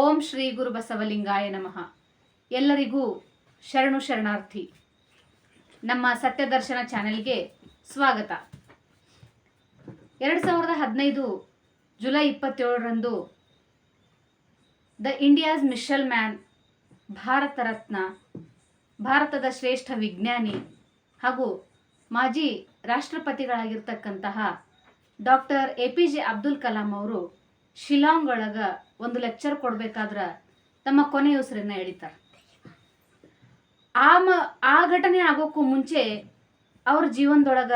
ಓಂ ಶ್ರೀ ಗುರು ಬಸವಲಿಂಗಾಯ ನಮಃ. ಎಲ್ಲರಿಗೂ ಶರಣು ಶರಣಾರ್ಥಿ. ನಮ್ಮ ಸತ್ಯದರ್ಶನ ಚಾನೆಲ್ಗೆ ಸ್ವಾಗತ. ಎರಡು ಸಾವಿರದ ಹದಿನೈದು July ಇಪ್ಪತ್ತೇಳರಂದು the India's missile man, Bharat Ratna, ಭಾರತದ ಶ್ರೇಷ್ಠ ವಿಜ್ಞಾನಿ ಹಾಗೂ ಮಾಜಿ ರಾಷ್ಟ್ರಪತಿಗಳಾಗಿರ್ತಕ್ಕಂತಹ doctor A P J Abdul Kalam ಅವರು ಶಿಲಾಂಗ್ ಒಳಗ ಒಂದು ಲೆಕ್ಚರ್ ಕೊಡ್ಬೇಕಾದ್ರ ತಮ್ಮ ಕೊನೆಯ ಉಸಿರನ್ನ ಎಳಿತಾರೆ ಆ ಮ ಆ ಘಟನೆ ಆಗೋಕ್ಕೂ ಮುಂಚೆ ಅವ್ರ ಜೀವನದೊಳಗ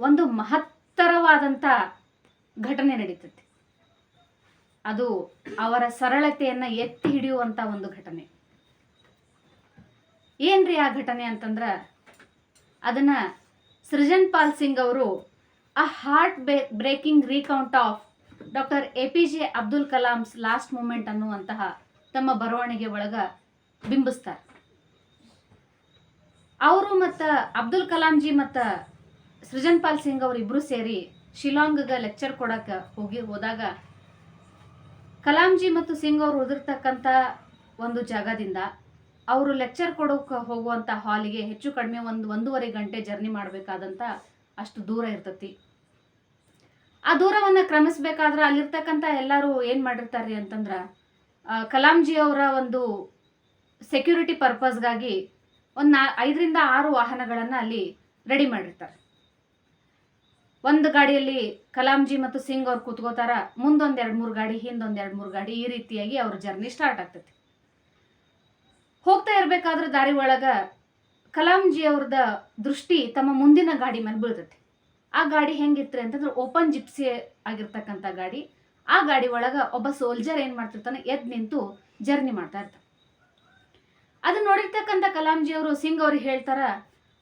ಒಂದು ಮಹತ್ತರವಾದಂಥ ಘಟನೆ ನಡೀತದೆ ಅದು ಅವರ ಸರಳತೆಯನ್ನ ಎತ್ತಿ ಹಿಡಿಯುವಂತ ಒಂದು ಘಟನೆ. ಏನ್ರಿ ಆ ಘಟನೆ ಅಂತಂದ್ರ ಅದನ್ನ ಸೃಜನ್ ಪಾಲ್ ಸಿಂಗ್ ಅವರು a heart breaking recount of doctor A P J Abdul Kalam's last moment ಅನ್ನುವಂತಹ ತಮ್ಮ ಬರವಣಿಗೆ ಒಳಗ ಬಿಂಬಿಸ್ತಾರೆ. ಅವರು ಮತ್ತು ಅಬ್ದುಲ್ ಕಲಾಂಜಿ ಮತ್ತು ಸೃಜನ್ ಪಾಲ್ ಸಿಂಗ್ ಅವರು ಇಬ್ರು ಸೇರಿ ಶಿಲಾಂಗ್ಗೆ ಲೆಕ್ಚರ್ ಕೊಡಕ್ಕೆ ಹೋಗಿ ಹೋದಾಗ ಕಲಾಂಜಿ ಮತ್ತು ಸಿಂಗ್ ಅವರು ಉಳಿದಿರ್ತಕ್ಕಂಥ ಒಂದು ಜಾಗದಿಂದ ಅವರು ಲೆಕ್ಚರ್ ಕೊಡೋಕೆ ಹೋಗುವಂಥ ಹಾಲಿಗೆ ಹೆಚ್ಚು ಕಡಿಮೆ ಒಂದು ಒಂದೂವರೆ ಗಂಟೆ ಜರ್ನಿ ಮಾಡಬೇಕಾದಂಥ ಅಷ್ಟು ದೂರ ಇರ್ತತಿ. ಆ ದೂರವನ್ನು ಕ್ರಮಿಸ್ಬೇಕಾದ್ರೆ ಅಲ್ಲಿರ್ತಕ್ಕಂಥ ಎಲ್ಲರೂ ಏನು ಮಾಡಿರ್ತಾರೆ ಅಂತಂದ್ರೆ ಆ, ಕಲಾಂಜಿ ಅವರ ಒಂದು ಸೆಕ್ಯೂರಿಟಿ ಪರ್ಪಸ್ಗಾಗಿ ಒಂದು ನಾ ಐದರಿಂದ ಆರು ವಾಹನಗಳನ್ನು ಅಲ್ಲಿ ರೆಡಿ ಮಾಡಿರ್ತಾರೆ. ಒಂದು ಗಾಡಿಯಲ್ಲಿ ಕಲಾಂಜಿ ಮತ್ತು ಸಿಂಗ್ ಅವ್ರು ಕೂತ್ಕೋತಾರ ಮುಂದೊಂದು ಎರಡು ಮೂರು ಗಾಡಿ ಹಿಂದೊಂದು ಎರಡು ಮೂರು ಗಾಡಿ ಈ ರೀತಿಯಾಗಿ ಅವ್ರ ಜರ್ನಿ ಸ್ಟಾರ್ಟ್ ಆಗ್ತೈತಿ. ಹೋಗ್ತಾ ಇರಬೇಕಾದ್ರೆ ದಾರಿ ಒಳಗೆ ಕಲಾಂಜಿ ಅವ್ರದ ದೃಷ್ಟಿ ತಮ್ಮ ಮುಂದಿನ ಗಾಡಿ ಮೇಲೆ ಬೀಳ್ತೈತಿ. ಆ ಗಾಡಿ ಹೆಂಗಿತ್ತು ಅಂತಂದ್ರೆ ಓಪನ್ ಜಿಪ್ಸಿ ಆಗಿರ್ತಕ್ಕಂಥ ಗಾಡಿ. ಆ ಗಾಡಿ ಒಳಗ ಒಬ್ಬ ಸೋಲ್ಜರ್ ಏನು ಮಾಡ್ತಿರ್ತಾನೆ? ಎದ್ದು ನಿಂತು ಜರ್ನಿ ಮಾಡ್ತಾ ಇರ್ತಾನೆ. ಅದನ್ನ ನೋಡಿರ್ತಕ್ಕಂಥ ಕಲಾಂಜಿ ಅವರು ಸಿಂಗ್ ಅವ್ರಿಗೆ ಹೇಳ್ತಾರ,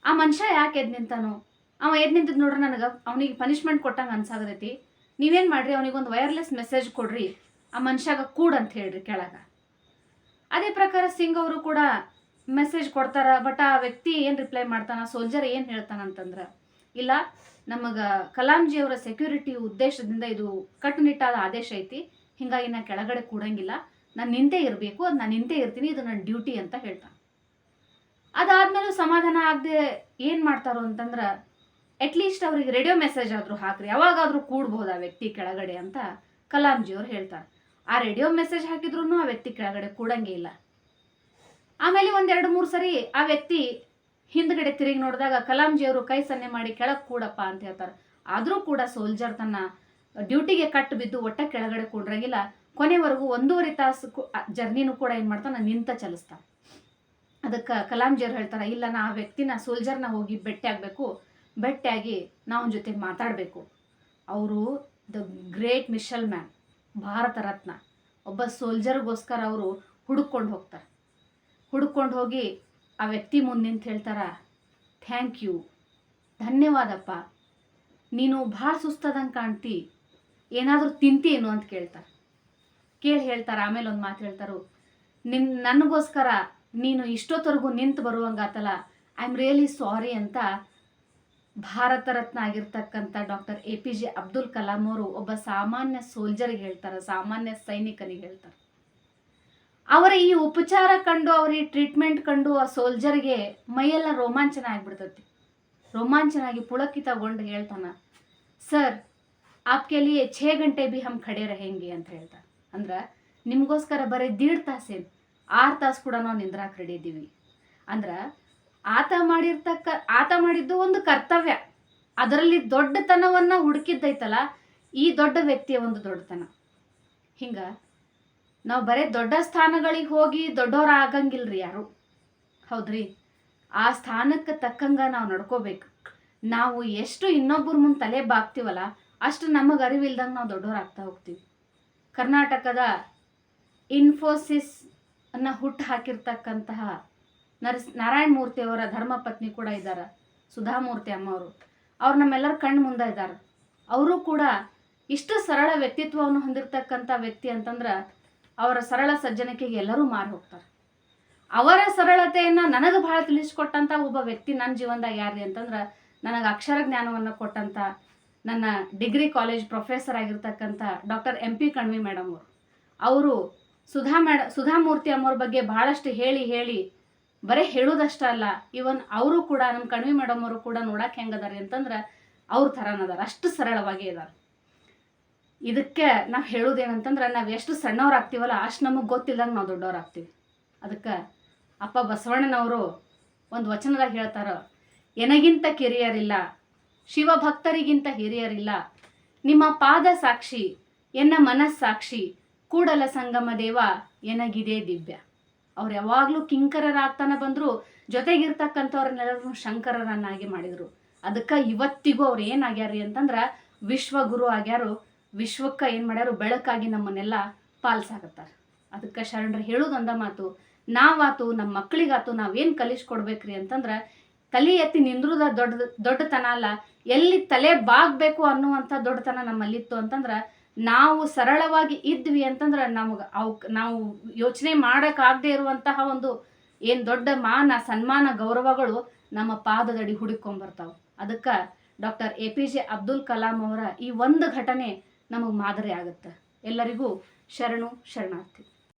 ಆ ಮನುಷ್ಯ ಯಾಕೆ ಎದ್ದು ನಿಂತಾನು? ಅವ ಎದ್ದು ನಿಂತದ್ ನೋಡ್ರಿ ನನಗೆ ಅವನಿಗೆ ಪನಿಷ್ಮೆಂಟ್ ಕೊಟ್ಟಂಗೆ ಅನ್ಸಾಗತೈತಿ. ನೀವೇನ್ ಮಾಡ್ರಿ ಅವನಿಗೊಂದು ವೈರ್ಲೆಸ್ ಮೆಸೇಜ್ ಕೊಡ್ರಿ, ಆ ಮನುಷ್ಯಾಗ ಕೂಡ್ ಅಂತ ಹೇಳ್ರಿ ಕೆಳಗೆ. ಅದೇ ಪ್ರಕಾರ ಸಿಂಗ್ ಅವರು ಕೂಡ ಮೆಸೇಜ್ ಕೊಡ್ತಾರ ಬಟ್ ಆ ವ್ಯಕ್ತಿ ಏನು ರಿಪ್ಲೈ ಮಾಡ್ತಾನ ಸೋಲ್ಜರ್ ಏನು ಹೇಳ್ತಾನಂತಂದ್ರ ಇಲ್ಲ, ನಮಗೆ ಕಲಾಂಜಿ ಅವರ ಸೆಕ್ಯೂರಿಟಿ ಉದ್ದೇಶದಿಂದ ಇದು ಕಟ್ಟುನಿಟ್ಟಾದ ಆದೇಶ ಐತಿ. ಹಿಂಗಾಗಿ ನಾ ಕೆಳಗಡೆ ಕೂಡಂಗಿಲ್ಲ. ನಾನು ನಿಂತೇ ಇರಬೇಕು, ಅದು ನಾನು ನಿಂತೇ ಇರ್ತೀನಿ, ಇದು ನನ್ನ ಡ್ಯೂಟಿ ಅಂತ ಹೇಳ್ತಾನೆ. ಅದಾದ್ಮೇಲೂ ಸಮಾಧಾನ ಆಗದೆ ಏನು ಮಾಡ್ತಾರೋ ಅಂತಂದ್ರೆ ಅಟ್ಲೀಸ್ಟ್ ಅವ್ರಿಗೆ ರೇಡಿಯೋ ಮೆಸೇಜ್ ಆದರೂ ಹಾಕ್ರಿ, ಯಾವಾಗಾದರೂ ಕೂಡ್ಬೋದು ಆ ವ್ಯಕ್ತಿ ಕೆಳಗಡೆ ಅಂತ ಕಲಾಂಜಿ ಅವ್ರು ಹೇಳ್ತಾರೆ. ಆ ರೇಡಿಯೋ ಮೆಸೇಜ್ ಹಾಕಿದ್ರು ಆ ವ್ಯಕ್ತಿ ಕೆಳಗಡೆ ಕೂಡಂಗೇ ಇಲ್ಲ. ಆಮೇಲೆ ಒಂದೆರಡು ಮೂರು ಸರಿ ಆ ವ್ಯಕ್ತಿ ಹಿಂದ್ಗಡೆ ತಿರುಗಿ ನೋಡಿದಾಗ ಕಲಾಂಜಿ ಅವರು ಕೈ ಸನ್ನೆ ಮಾಡಿ ಕೆಳಗೆ ಕೂಡಪ್ಪ ಅಂತ ಹೇಳ್ತಾರೆ. ಆದರೂ ಕೂಡ ಸೋಲ್ಜರ್ ತನ್ನ ಡ್ಯೂಟಿಗೆ ಕಟ್ಟು ಬಿದ್ದು ಒಟ್ಟ ಕೆಳಗಡೆ ಕೂಡ್ರಂಗಿಲ್ಲ. ಕೊನೆವರೆಗೂ ಒಂದೂವರೆ ತಾಸು ಜರ್ನಿನೂ ಕೂಡ ಏನು ಮಾಡ್ತಾನೆ, ನಿಂತ ಚಲಿಸ್ತಾನೆ. ಅದಕ್ಕೆ ಕಲಾಂಜಿ ಅವ್ರು ಹೇಳ್ತಾರೆ, ಇಲ್ಲ ನಾ ಆ ವ್ಯಕ್ತಿನ ಸೋಲ್ಜರ್ನ ಹೋಗಿ ಭೆಟ್ಟಿಯಾಗಬೇಕು ಭೇಟಿಯಾಗಿ ನಾವು ಜೊತೆ ಮಾತಾಡಬೇಕು. ಅವರು the great missile man, Bharat Ratna. ಒಬ್ಬ ಸೋಲ್ಜರ್ಗೋಸ್ಕರ ಅವರು ಹುಡುಕೊಂಡು ಹೋಗ್ತಾರೆ. ಹುಡುಕೊಂಡು ಹೋಗಿ ಆ ವ್ಯಕ್ತಿ ಮುಂದೆ ನಿಂತು ಹೇಳ್ತಾರ, ಥ್ಯಾಂಕ್ ಯು, ಧನ್ಯವಾದಪ್ಪ. ನೀನು ಭಾಳ ಸುಸ್ತದಂಗೆ ಕಾಣ್ತಿ. ಏನಾದರೂ ತಿಂತೀನು ಅಂತ ಕೇಳ್ತಾರೆ. ಕೇಳಿ ಹೇಳ್ತಾರೆ, ಆಮೇಲೆ ಒಂದು ಮಾತು ಹೇಳ್ತಾರು, ನಿನ್, ನನಗೋಸ್ಕರ ನೀನು ಇಷ್ಟೊತ್ತವರೆಗೂ ನಿಂತು ಬರುವಂಗಾತಲ್ಲ ಐ ಆಮ್ ರಿಯಲಿ ಸಾರಿ ಅಂತ ಭಾರತ ರತ್ನ ಆಗಿರ್ತಕ್ಕಂಥ doctor A P J Abdul Kalam ಅವರು ಒಬ್ಬ ಸಾಮಾನ್ಯ ಸೋಲ್ಜರ್ಗೆ ಹೇಳ್ತಾರೆ, ಸಾಮಾನ್ಯ ಸೈನಿಕನಿಗೆ ಹೇಳ್ತಾರೆ. ಅವರ ಈ ಉಪಚಾರ ಕಂಡು, ಅವ್ರ ಈ ಟ್ರೀಟ್ಮೆಂಟ್ ಕಂಡು ಆ ಸೋಲ್ಜರ್ಗೆ ಮೈಯೆಲ್ಲ ರೋಮಾಂಚನ ಆಗಿಬಿಡ್ತತಿ. ರೋಮಾಂಚನಾಗಿ ಪುಳಕಿತಗೊಂಡು ಹೇಳ್ತಾನ, ಸರ್ ಆಪ್ಕೆಲಿಯೇ ಛೇ ಗಂಟೆ ಬಿ ಹಮ್ ಖಡೆ ರಹೇಂಗೆ ಅಂತ ಹೇಳ್ತಾನೆ. ಅಂದ್ರೆ, ನಿಮಗೋಸ್ಕರ ಬರೀ ದೀಡ್ ತಾಸೇನು ಆರು ತಾಸು ಕೂಡ ನಾವು ನಿಂದ್ರಾಕ್ ರೆಡಿ ಇದ್ದೀವಿ ಅಂದ್ರೆ, ಆತ ಮಾಡಿರ್ತಕ್ಕ, ಆತ ಮಾಡಿದ್ದು ಒಂದು ಕರ್ತವ್ಯ. ಅದರಲ್ಲಿ ದೊಡ್ಡತನವನ್ನು ಹುಡುಕಿದ್ದೈತಲ್ಲ, ಈ ದೊಡ್ಡ ವ್ಯಕ್ತಿಯ ಒಂದು ದೊಡ್ಡತನ. ಹಿಂಗೆ ನಾವು ಬರೀ ದೊಡ್ಡ ಸ್ಥಾನಗಳಿಗೆ ಹೋಗಿ ದೊಡ್ಡವ್ರು ಆಗಂಗಿಲ್ರಿ ಯಾರು? ಹೌದ್ರಿ? ಆ ಸ್ಥಾನಕ್ಕೆ ತಕ್ಕಂಗೆ ನಾವು ನಡ್ಕೋಬೇಕು. ನಾವು ಎಷ್ಟು ಇನ್ನೊಬ್ಬರ ಮುಂದೆ ತಲೆ ಬಾಗ್ತೀವಲ್ಲ, ಅಷ್ಟು ನಮಗೆ ಅರಿವಿಲ್ದಂಗೆ ನಾವು ದೊಡ್ಡವರಾಗ್ತಾ ಹೋಗ್ತೀವಿ. ಕರ್ನಾಟಕದ ಇನ್ಫೋಸಿಸ್ ಅನ್ನ ಹುಟ್ಟು ಹಾಕಿರ್ತಕ್ಕಂತಹ ನರಸ್, ನಾರಾಯಣ ಮೂರ್ತಿಯವರ ಧರ್ಮಪತ್ನಿ ಕೂಡ ಇದ್ದಾರೆ, ಸುಧಾಮೂರ್ತಿ ಅಮ್ಮವರು. ಅವ್ರು ನಮ್ಮೆಲ್ಲರ ಕಣ್ಣು ಮುಂದೆ ಇದ್ದಾರೆ ಅವರು ಕೂಡ ಇಷ್ಟು ಸರಳ ವ್ಯಕ್ತಿತ್ವವನ್ನು ಹೊಂದಿರತಕ್ಕಂಥ ವ್ಯಕ್ತಿ ಅಂತಂದ್ರೆ ಅವರ ಸರಳ ಸಜ್ಜನಿಕೆಗೆ ಎಲ್ಲರೂ ಮಾರು ಹೋಗ್ತಾರೆ. ಅವರ ಸರಳತೆಯನ್ನು ನನಗೆ ಭಾಳ ತಿಳಿಸ್ಕೊಟ್ಟಂಥ ಒಬ್ಬ ವ್ಯಕ್ತಿ ನನ್ನ ಜೀವನದಾಗ ಯಾರ್ರಿ ಅಂತಂದ್ರೆ ನನಗೆ ಅಕ್ಷರ ಜ್ಞಾನವನ್ನು ಕೊಟ್ಟಂಥ ನನ್ನ ಡಿಗ್ರಿ ಕಾಲೇಜ್ ಪ್ರೊಫೆಸರ್ ಆಗಿರ್ತಕ್ಕಂಥ doctor M P Kanvi madam ಅವರು. ಅವರು ಸುಧಾ ಮೇಡ ಸುಧಾಮೂರ್ತಿ ಅಮ್ಮವ್ರ ಬಗ್ಗೆ ಬಹಳಷ್ಟು ಹೇಳಿ ಹೇಳಿ ಬರೀ ಹೇಳೋದಷ್ಟೇ ಅಲ್ಲ ಇವನ್ ಅವರು ಕೂಡ ನಮ್ಮ ಕಣ್ವಿ ಮೇಡಮ್ ಅವರು ಕೂಡ ನೋಡಕ್ಕೆ ಹೆಂಗದಾರೆ ಅಂತಂದ್ರೆ ಅವ್ರ ಥರನದಾರ, ಅಷ್ಟು ಸರಳವಾಗಿ ಇದಾರ. ಇದಕ್ಕೆ ನಾವು ಹೇಳೋದೇನಂತಂದ್ರೆ ನಾವು ಎಷ್ಟು ಸಣ್ಣವ್ರು ಆಗ್ತೀವಲ್ಲ ಅಷ್ಟು ನಮಗೆ ಗೊತ್ತಿಲ್ಲದಂಗೆ ನಾವು ದೊಡ್ಡವ್ರು ಆಗ್ತೀವಿ. ಅದಕ್ಕೆ ಅಪ್ಪ ಬಸವಣ್ಣನವರು ಒಂದು ವಚನದಾಗ ಹೇಳ್ತಾರ, ಎನಗಿಂತ ಕಿರಿಯರಿಲ್ಲ, ಶಿವಭಕ್ತರಿಗಿಂತ ಹಿರಿಯರಿಲ್ಲ, ನಿಮ್ಮ ಪಾದ ಸಾಕ್ಷಿ, ಎನ್ನ ಮನಸ್ಸಾಕ್ಷಿ ಕೂಡಲ ಸಂಗಮ ದೇವ ಎನಗಿದೆ ದಿವ್ಯ. ಅವ್ರು ಯಾವಾಗಲೂ ಕಿಂಕರರಾಗ್ತಾನೆ ಬಂದರು ಜೊತೆಗಿರ್ತಕ್ಕಂಥವ್ರನ್ನೆಲ್ಲರೂ ಶಂಕರರನ್ನಾಗಿ ಮಾಡಿದರು. ಅದಕ್ಕೆ ಇವತ್ತಿಗೂ ಅವ್ರು ಏನಾಗ್ಯಾರಿ ಅಂತಂದ್ರೆ, ವಿಶ್ವಗುರು ಆಗ್ಯಾರು ವಿಶ್ವಕ್ಕೆ ಏನು ಮಾಡ್ಯಾರು ಬೆಳಕಾಗಿ ನಮ್ಮನ್ನೆಲ್ಲ ಪಾಲಿಸಾಕತ್ತಾರ ಅದಕ್ಕೆ ಶರಣರು ಹೇಳೋದೊಂದ ಮಾತು, ನಾವಾತು ನಮ್ಮ ಮಕ್ಕಳಿಗಾತು ನಾವೇನು ಕಲಿಸ್ಕೊಡ್ಬೇಕ್ರಿ ಅಂತಂದ್ರೆ ತಲೆ ಎತ್ತಿ ನಿಂದ್ರುದ ದೊಡ್ಡ ದೊಡ್ಡತನ ಅಲ್ಲ, ಎಲ್ಲಿ ತಲೆ ಬಾಗಬೇಕು ಅನ್ನುವಂಥ ದೊಡ್ಡತನ ನಮ್ಮಲ್ಲಿತ್ತು ಅಂತಂದ್ರೆ ನಾವು ಸರಳವಾಗಿ ಇದ್ವಿ ಅಂತಂದ್ರೆ ನಮಗೆ ಅವ್ ನಾವು ಯೋಚನೆ ಮಾಡೋಕ್ಕಾಗದೇ ಇರುವಂತಹ ಒಂದು ಏನು ದೊಡ್ಡ ಮಾನ, ಸನ್ಮಾನ, ಗೌರವಗಳು ನಮ್ಮ ಪಾದದಡಿ ಹುಡುಕೊಂಬರ್ತಾವೆ ಅದಕ್ಕೆ doctor A P J Abdul Kalam ಅವರ ಈ ಒಂದು ಘಟನೆ ನಮಗೆ ಮಾದರಿ ಆಗುತ್ತೆ. ಎಲ್ಲರಿಗೂ ಶರಣು ಶರಣಾರ್ಥಿ.